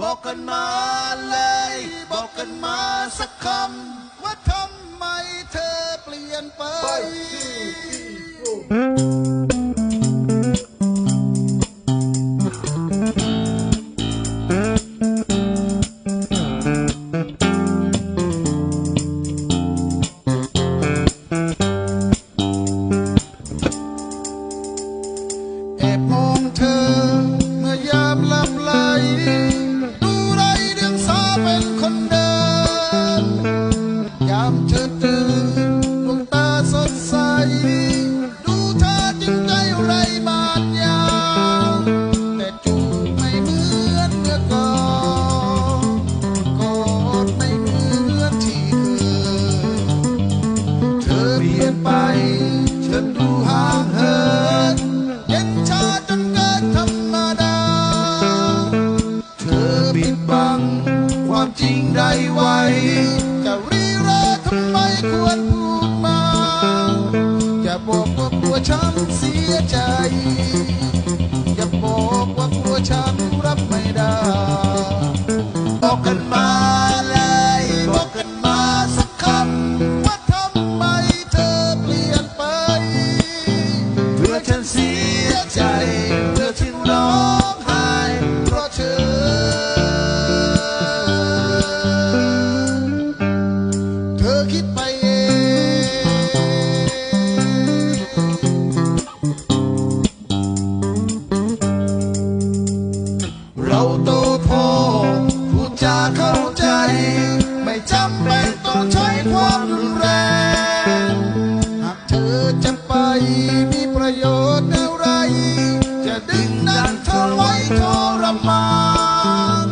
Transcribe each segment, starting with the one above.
บอกกันมาเลย บอกกันมาสักคำว่าทำไมเธอเปลี่ยนไป Gott. trời เข้าใจ ไม่จำเป็นต้องใช้ความรุนแรง หากเธอจะไปมีประโยชน์อะไร จะดึงดันเธอไว้ทรมาน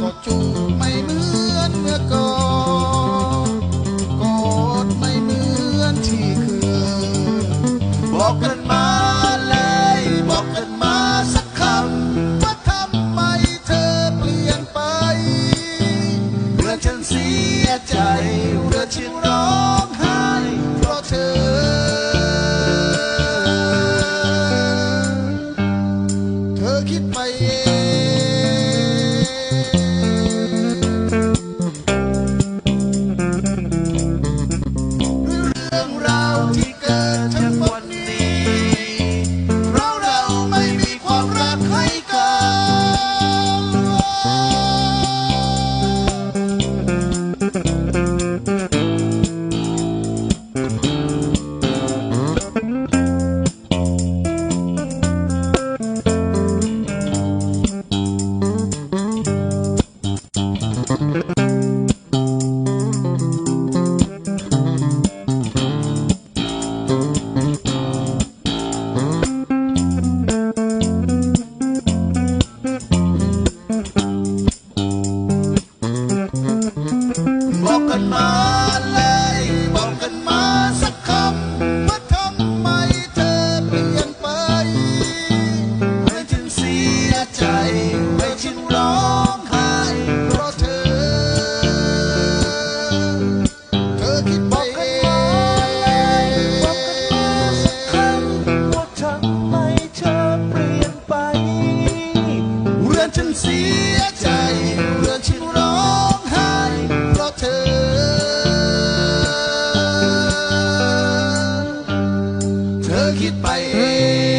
ก็จูบไม่เหมือนเมื่อก่อนกอดไม่เหมือนที่เคยบอกกันมา ฉันเสียใจเพราะฉัน ธอคิดไปเอง